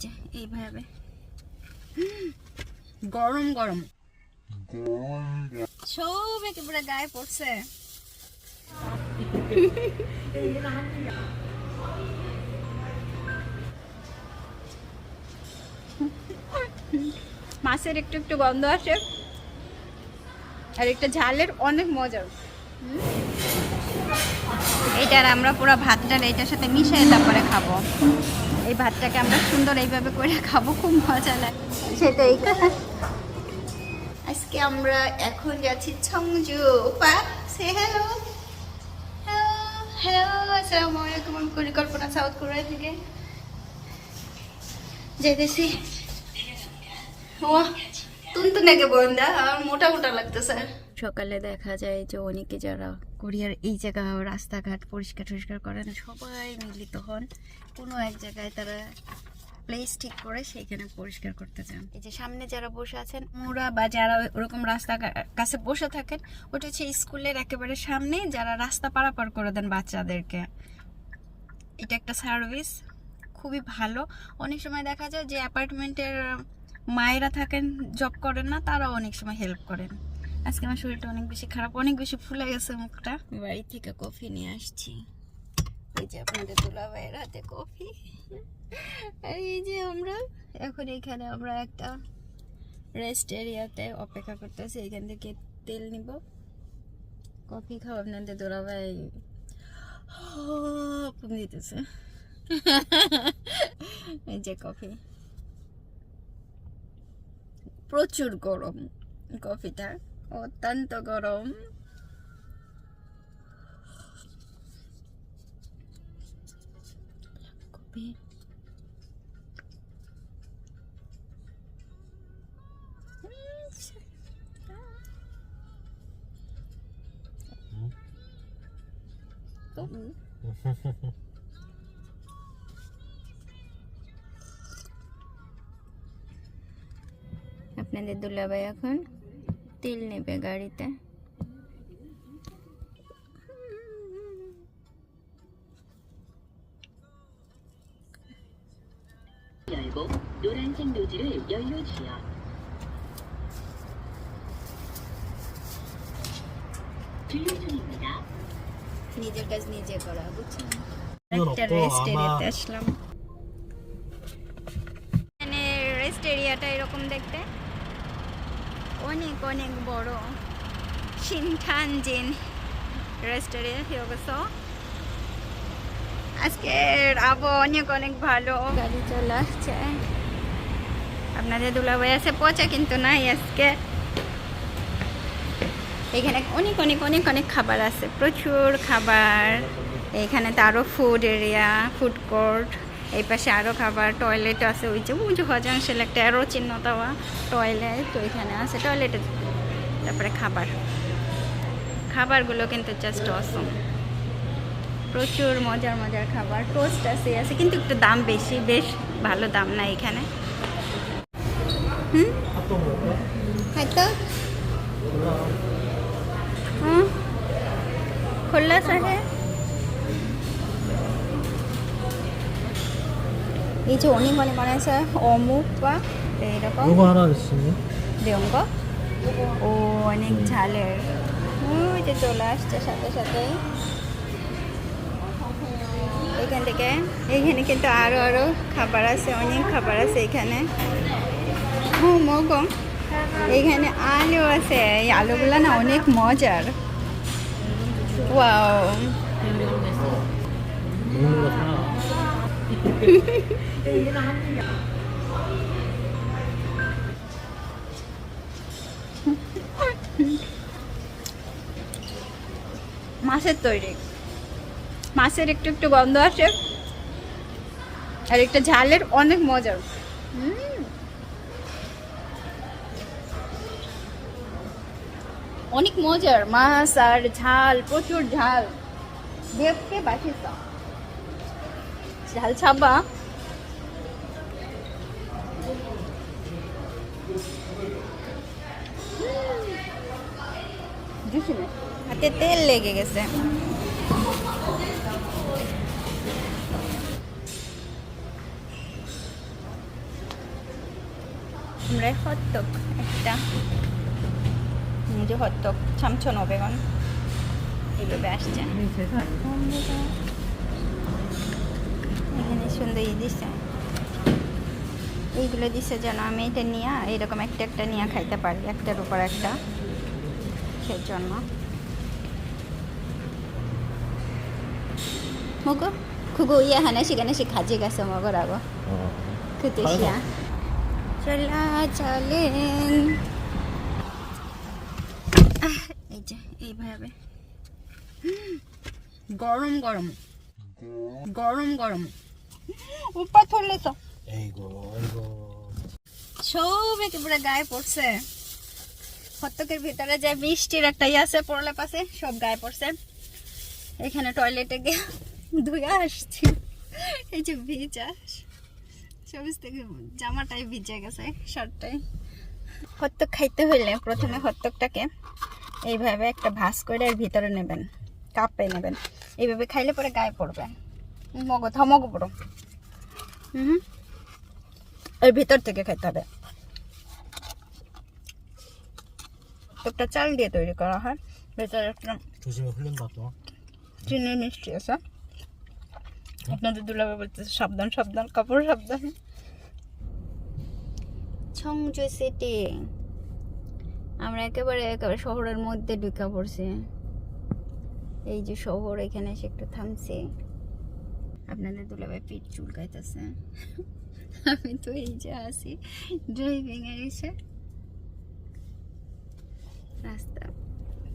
যে, এইভাবে। গরম গরম। সব একেবারে গায়ে পড়ছে। মাছের একটু একটু গন্ধ আসে। আর একটা ঝালের অনেক মজার হুম। এইটার আমরা পুরো ভাতটার এইটার সাথে মিশিয়ে তারপরে খাব। এই ভাতটাকে আমরা সুন্দর এইভাবে করে খাব খুব মজা লাগে। সেটাই আজকে আমরা এখন যাচ্ছি ছংজু পা। সে হ্যালো হ্যালো আসসালামু আলাইকুম। আমি পরিকল্পনা সাউথ কোরিয়া থেকে। যেতেছি ও তুনতুনাকে বন্ধা আর মোটা মোটা লাগতেছে। সকালে দেখা যায় যে অনেকে যারা কোরিয়ার এই জায়গা, রাস্তাঘাট পরিষ্কার টরিষ্কার করেন সবাই মিলিত হন। কোনো এক জায়গায় তারা প্লেস ঠিক করে সেইখানে পরিষ্কার করতে চান। এই যে সামনে যারা বসে আছেন মোরা বা যারা ওরকম রাস্তা কাছে বসে থাকেন, ওটা হচ্ছে স্কুলের একেবারে সামনে, যারা রাস্তা পারাপার করে দেন বাচ্চাদেরকে। এটা একটা সার্ভিস খুবই ভালো। অনেক সময় দেখা যায় যে অ্যাপার্টমেন্টের মায়েরা থাকেন জব করেন না, তারাও অনেক সময় হেল্প করেন। আজকে আমার শরীরটা অনেক বেশি খারাপ, অনেক বেশি ফুলে গেছে মুখটা। বাড়ি থেকে কফি নিয়ে আসছি। এই যে আপনাদের দুলা ভাইয়ের হাতে কফি। আর এই যে আমরা, এখন এখানে আমরা একটা রেস্ট এরিয়াতে অপেক্ষা করতেছি। এখান থেকে তেল নিব। কফি খাও আপনাদের দুলা ভাই দিতেছে। এই যে কফি। প্রচুর গরম কফিটা। অত্যন্ত গরম আপনাদের দুলাভাই এখন? তেল নেবে গাড়িতে 열고 노란색 노즐을 연료 주여. 분류 중입니다. নিজের কাজ নিজে করা বুঝছেন 이건 একটা 없고 রেস্ট 아마 এরিয়াতে আসলাম এখানে রেস্ট এরিয়াটা এরকম দেখতে অনেক অনেক বড় সিনখানজিন রেস্ট এরিয়া হিরোগস আজকের আবহাওয়া অনেক অনেক ভালো গাড়ি চলে আসছে। আপনাদের দুলাভাই আছে, পচা কিন্তু নাই আজকে। এখানে অনেক অনেক অনেক অনেক খাবার আছে, প্রচুর খাবার। এখানে তো আরও ফুড এরিয়া ফুড কোর্ট এই পাশে আরও খাবার টয়লেট আছে, ওই যে উঁচু হজাংশেল একটা আরও চিহ্ন দেওয়া টয়লেট তো এখানে আছে টয়লেটে তারপরে খাবার। খাবারগুলো কিন্তু জাস্ট অসম প্রচুর মজার মজার খাবার টোস্ট আছে আছে, কিন্তু একটু দাম বেশি, বেশ ভালো দাম না এখানে। হুম? হয়তো হুম? খোলা সাহেব? 을까? খাইতো 응? 골라서 해. 이 যে অনেক অনেক বানাইছে অমুক বা এরকম 요거 하나 주시면 দেন গো ও অনেক ঝালের ওই যে চলে আসছে সাথে সাথে এখান থেকে এখানে কিন্তু আরো আরো খাবার আছে অনেক খাবার আছে এখানে ও মগো এখানে আলু আছে এই আলুগুলো না অনেক মজার ওয়াও 먹는 거 사. মাছের তৈরি। মাছের একটু একটু গন্ধ আসে। আর একটা ঝালের অনেক মজার। অনেক মজার। মাছ আর ঝাল, প্রচুর ঝাল। দেখতে বাকি ঝাল ছাবা হাতে তেল লেগে গেছে। আমরা একটা হবে এখানে সুন্দর ই এইগুলো দিছে যেন আমি এটা নিয়ে এরকম একটা একটা নিয়ে খাইতে পারি, একটার উপর একটা। সেই জন্য মগো খুগো ইয়া হানাসি গানাসি খাজি গেছে মগর আগো 그뜻이야 চলা চলেন আহ, এই যে এইভাবে হুম, গরম গরম গরম গরম উপর ধরলে তো 에이고 아이고 সব একেবারে গায়ে পড়ছে হত্তকের ভিতরে যে বৃষ্টির একটা ইয়ে আছে পড়লে পাশে সব গায়ে পড়ছে। এখানে টয়লেটে গিয়ে ধুয়ে আসছি। এই যে ভিজা। সবুজ থেকে জামাটাই ভিজে গেছে, শার্টটাই। হত্তক খাইতে হইলে প্রথমে হত্তকটাকে এইভাবে একটা ভাস করে এর ভিতরে নেবেন, কাপে নেবেন। এইভাবে খাইলে পরে গায়ে পড়বে। মগ থমগ পড়ো হুম এর ভিতর থেকে খেতে হবে। সবটা চাল দিয়ে তৈরি করা হয়। ভেতরে একটা চিনির মিষ্টি আছে। আপনাদের দুলাভাই বলতে সাবধান সাবধান কাপড় সাবধান। Cheongju city. আমরা একেবারে একেবারে শহরের মধ্যে ঢুকা পড়ছি। এই যে শহর এখানে এসে একটু থামছে। আপনাদের দুলাভাই পিঠ চুলকাইতেছে। আমি তো এই যে আছি ড্রাইভিং এসে রাস্তা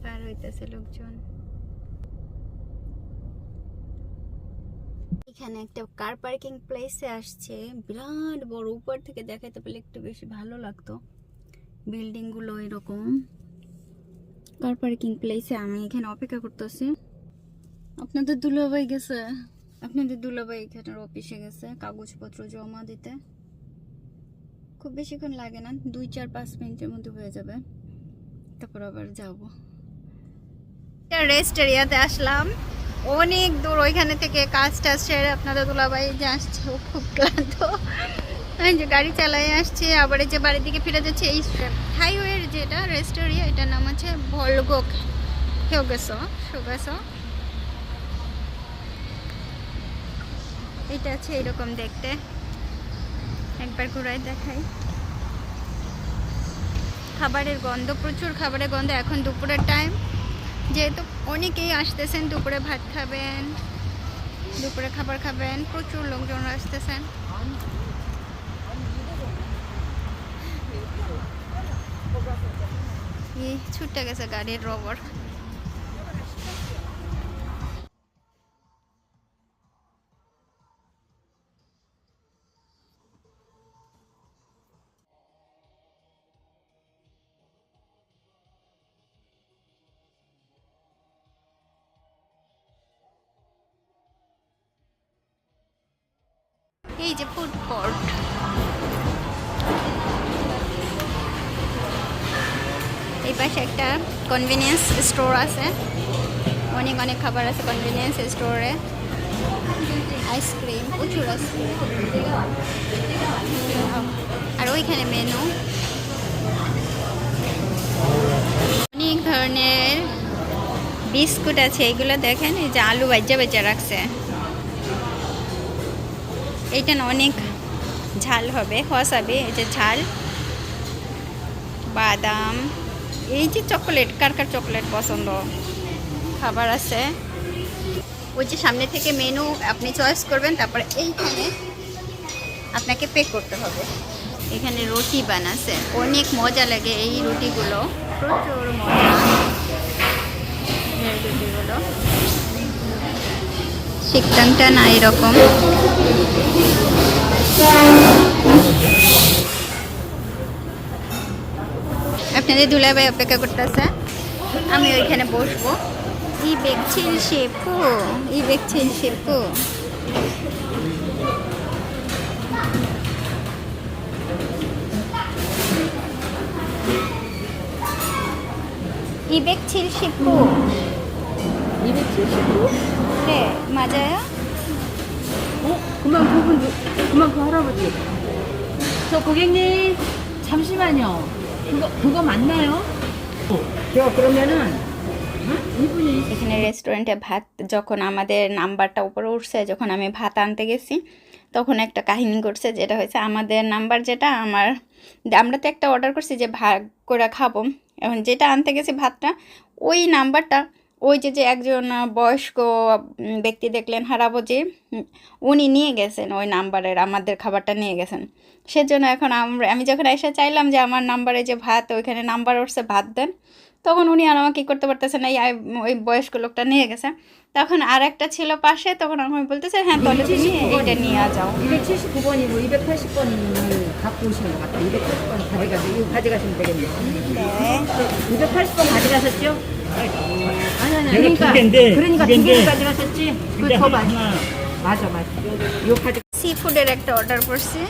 পার হইতেছে লোকজন। এখানে একটা কার পার্কিং প্লেসে আসছে। বিরাট বড়, উপর থেকে দেখাতে পেলে একটু বেশি ভালো লাগতো। বিল্ডিংগুলো এরকম। কার পার্কিং প্লেসে আমি এখানে অপেক্ষা করতেছি। আপনাদের দুলাভাই গেছে? আপনাদের দুলাভাই এখানে অফিসে গেছে, কাগজপত্র জমা দিতে। খুব বেশিক্ষণ লাগে না, দুই চার পাঁচ মিনিটের মধ্যে হয়ে যাবে। তারপর আবার যাব। রেস্ট এরিয়াতে আসলাম। অনেক দূর ওইখানে থেকে কাজ টাজ সেরে আপনাদের দুলাভাই যে আসছে, ও খুব ক্লান্ত। যে গাড়ি চালাই আসছে, আবার যে বাড়ির দিকে ফিরে যাচ্ছে, এই হাইওয়ের যেটা রেস্ট এরিয়া এটার নাম হচ্ছে ভলগোক। গেছো এটা আছে এরকম দেখতে। একবার ঘুরাই দেখাই। খাবারের গন্ধ, প্রচুর খাবারের গন্ধ এখন দুপুরের টাইম যেহেতু অনেকেই আসতেছেন, দুপুরে ভাত খাবেন, দুপুরে খাবার খাবেন, প্রচুর লোকজন আসতেছেন। ছুটে গেছে গাড়ির রবর এই যে ফুড কোর্ট এই পাশে একটা কনভিনিয়েন্স স্টোর আছে। অনেক অনেক খাবার আছে কনভিনিয়েন্স স্টোরে আইসক্রিম প্রচুর আইসক্রিম আর ওইখানে মেনু অনেক ধরনের বিস্কুট আছে, এগুলো দেখেন, এই যে আলু বাজ্যা বাজ্যা রাখছে। এইটা না, অনেক ঝাল হবে হসাবে এই যে ঝাল। বাদাম, এই যে চকলেট, কার কার চকলেট পছন্দ? খাবার আছে। ওই যে সামনে থেকে মেনু, আপনি চয়েস করবেন, তারপরে এইখানে আপনাকে পে করতে হবে। এখানে রুটি বানাচ্ছে অনেক মজা লাগে এই রুটিগুলো। প্রচুর মজা। এই রুটিগুলো। শিকটাংটা না এরকম। আপনাদের দুলাভাই অপেক্ষা করতেছে আমি ওইখানে বসবো ই বেগছিল শেপু ই বেগছিল শেপু 이백칠 십구. 279? 네, 맞아요? 어? 그만 그분, 그만 그 할아버지. 저 고객님, 잠시만요. 그거 그거 맞나요? 저 그러면은 어? 이분이 এখানে রেস্টুরেন্টে ভাত যখন আমাদের নাম্বারটা উপরে উঠছে যখন আমি ভাত আনতে গেছি তখন একটা কাহিনী করছে যেটা হয়েছে আমাদের নাম্বার যেটা আমার আমরা তো একটা অর্ডার করছি যে ভাগ করে খাবো এখন যেটা আনতে গেছি ভাতটা ওই নাম্বারটা ওই যে যে একজন আহ, বয়স্ক উম, ব্যক্তি দেখলেন হারাবো যে উম, উনি নিয়ে গেছেন ওই নাম্বারের আমাদের খাবারটা নিয়ে গেছেন সেজন্য এখন আমরা আমি যখন এসে চাইলাম যে আমার নাম্বারে যে ভাত ওইখানে নাম্বার উঠছে ভাত দেন তখন উনি আর আমাকে করতে পারতেছেন না এই আই- ওই বয়স্ক লোকটা নিয়ে গেছে তখন আর একটা ছিল পাশে তখন আমি বলতেছে হ্যাঁ তাহলে তুমি এটা নিয়ে যাও 279번이고 280번을 갖고 오신 것 같아요. 280번 가져가세요. 이거 가져가시면 되겠네요. 280번 가져가셨죠? 아니 아니 내가 그러니까 두 개인데, 그러니까 두 두 개를 개인데. 가져가셨지? 근데 그거 더 하나, 많이 맞아 맞아. 요 가져 সি ফুডের একটা অর্ডার করছি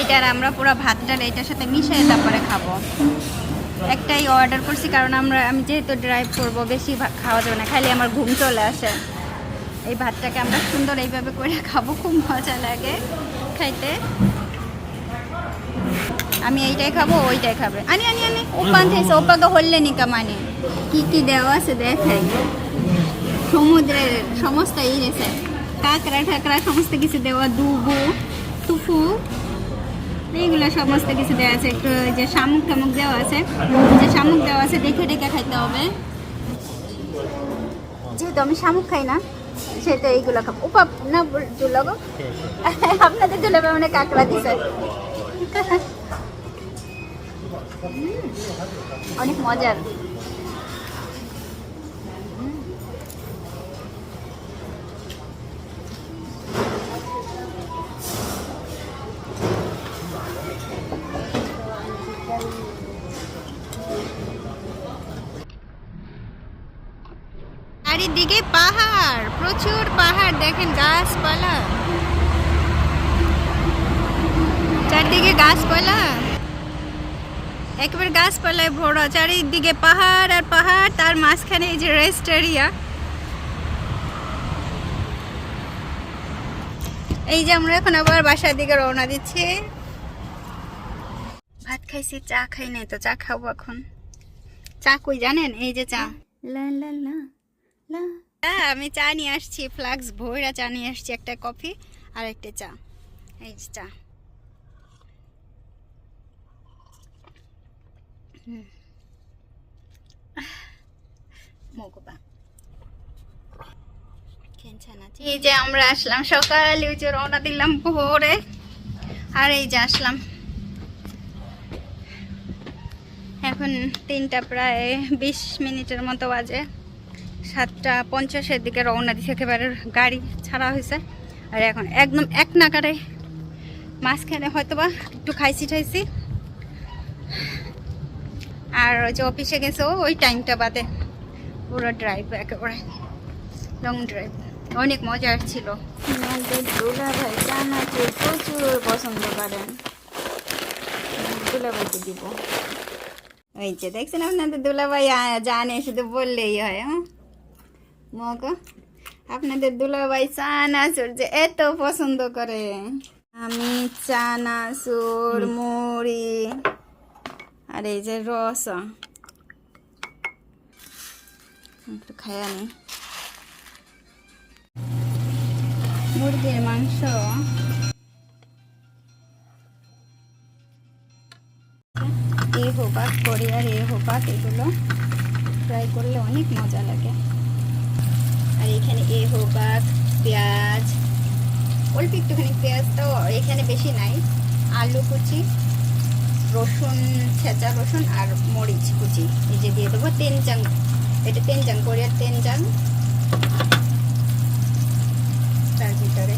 এইটার আমরা পুরো ভাতটার এইটার সাথে মিশিয়ে তারপরে খাবো একটাই অর্ডার করছি কারণ আমরা আমি যেহেতু ড্রাইভ করবো বেশি ভাত খাওয়া যাবে না খালি আমার ঘুম চলে আসে এই ভাতটাকে আমরা সুন্দর এইভাবে করে খাবো খুব মজা লাগে খাইতে আমি এইটাই খাব ওইটাই খাবে। আনি আনি আনি। ওপান থেকে ওপাকে হললে নিকা মানে। কি কি দেওয়া আছে দেখাই। সমুদ্রের সমস্ত এই রেছে কাঁকড়া ঠাকড়া সমস্ত কিছু দেওয়া দুবু টুফু এইগুলো সমস্ত কিছু দেওয়া আছে। একটু ওই যে শামুক টামুক দেওয়া আছে। যে শামুক দেওয়া আছে দেখে দেখে খাইতে হবে। যেহেতু আমি শামুক খাই না সেহেতু এইগুলো খাব। উপা না দুলাগো আপনাদের দুলাবে মানে কাঁকড়া দিছে। অনেক মজার। চারিদিকে পাহাড় প্রচুর পাহাড় দেখেন গাছপালা। চারদিকে গাছপালা। একেবারে গাছপালায় ভরা চারিদিকে পাহাড় আর পাহাড় তার মাঝখানে এই যে রেস্ট এরিয়া এই যে আমরা এখন আবার বাসার দিকে রওনা দিচ্ছি। ভাত খাইছি চা খাই নাই তো চা খাব এখন। চা কই জানেন? এই যে চা। লা লা লা লা। হ্যাঁ আমি চা নিয়ে আসছি ফ্লাক্স ভৈরা চা নিয়ে আসছি একটা কফি আর একটা চা। এই যে চা। হুম। আহ, মগবা এই যে আমরা আসলাম সকালে ওই যে রওনা দিলাম ভোরে। আর এই যে আসলাম। এখন তিনটা প্রায় বিশ মিনিটের মতো বাজে। সাতটা পঞ্চাশের দিকে রওনা দিছে একেবারে গাড়ি ছাড়া হয়েছে। আর এখন একদম এক নাগারে মাঝখানে হয়তো বা একটু খাইছি ঠাইছি আর ওই যে অফিসে গেছে ওই টাইমটা বাদে। পুরো ড্রাইভ একেবারে লং ড্রাইভ অনেক মজার ছিল। দুলা ভাই চানাচুর প্রচুর পছন্দ করেন। দুলা ভাইকে দিব। ওই যে দেখছেন আপনাদের দুলাভাই আ- জানে শুধু বললেই হয় হ্যাঁ? মগ আপনাদের দুলাভাই চানাচুর যে এত পছন্দ করে। আমি চানাচুর মুড়ি আর এই যে রস একটু খায়া নি। মুরগির মাংস। এ হোপাক কোরিয়ার এ হোপাক এগুলো ফ্রাই করলে অনেক মজা লাগে। আর এখানে এ হোপাক পেঁয়াজ, অল্প একটুখানি পেঁয়াজটাও এখানে বেশি নাই। আলু কুচি। রসুন ছেঁচা রসুন আর মরিচ কুচি। এই যে দিয়ে দেবো তেনচাং এটা তেনচাং কোরিয়ার তেনচাং তার ভিতরে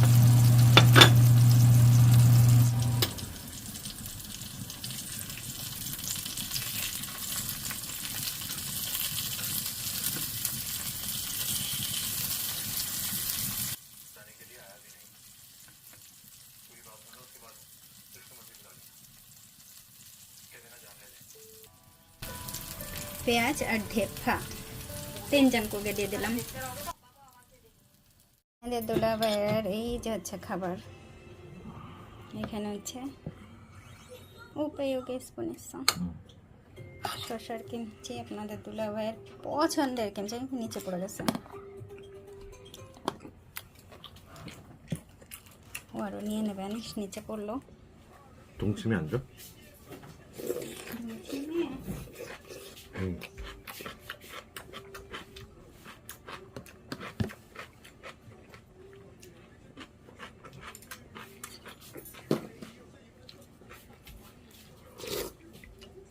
পেঁয়াজ আর ঢেপা কোকে দিয়ে দিলাম। এদের দুলাভাইয়ের এই যে হচ্ছে খাবার। এখানে হচ্ছে উপয়োগে স্পুনিস শশার কিমচি আপনাদের দুলাভাইয়ের পছন্দের কিমচি, নিচে পড়ে গেছে। ও আরও নিয়ে নেবেন, নিচে পড়ল। 동치 응.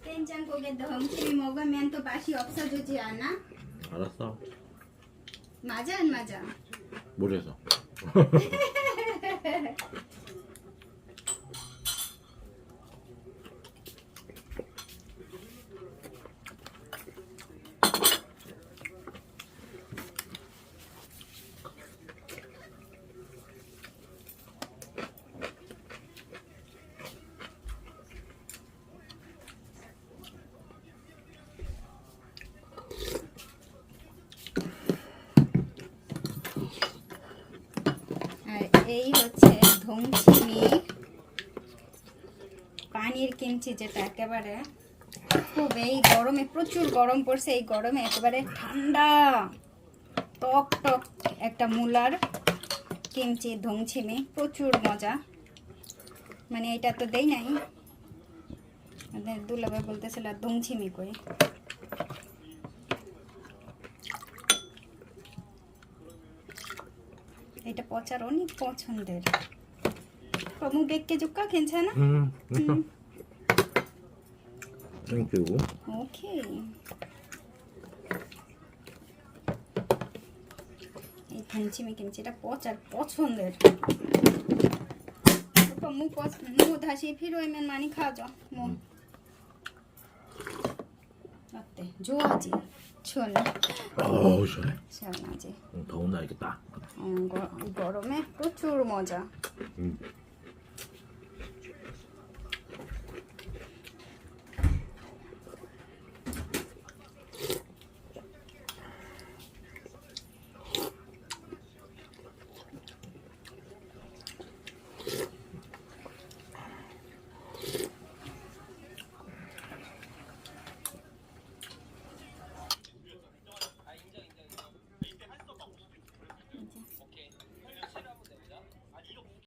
된장국에 덩치미 먹으면 또 맛이 없어지지 않아? 알았어. 맞아 안 맞아? 모르겠어. এই হচ্ছে ধুমচিমি পানির কিমচি যেটা একেবারে খুব এই গরমে, প্রচুর গরম পড়ছে, এই গরমে একেবারে ঠান্ডা, টক টক একটা মূলার কিমচি ধুমচিমি প্রচুর মজা। মানে এটা তো দেই নাই। আমাদের দুলাভাই বলতেছিল ধুমচিমি কই এটা পচার অনেক পছন্দের প্রমুখ বেককে জুক্কা খেয়েছে না হুম থ্যাংক ইউ ওকে এই কিমচি মিকিমচি এটা পচার পছন্দের মুখ মুখ ধাসিয়ে ফির ওই মেন মানি খাওয়া যাও মুখ রাখতে জোয়া 시원해. 어우 시원해. 시원하지. 응, 더운 날이겠다. 응, 이거 여름에 고추를 모자. 응. 음.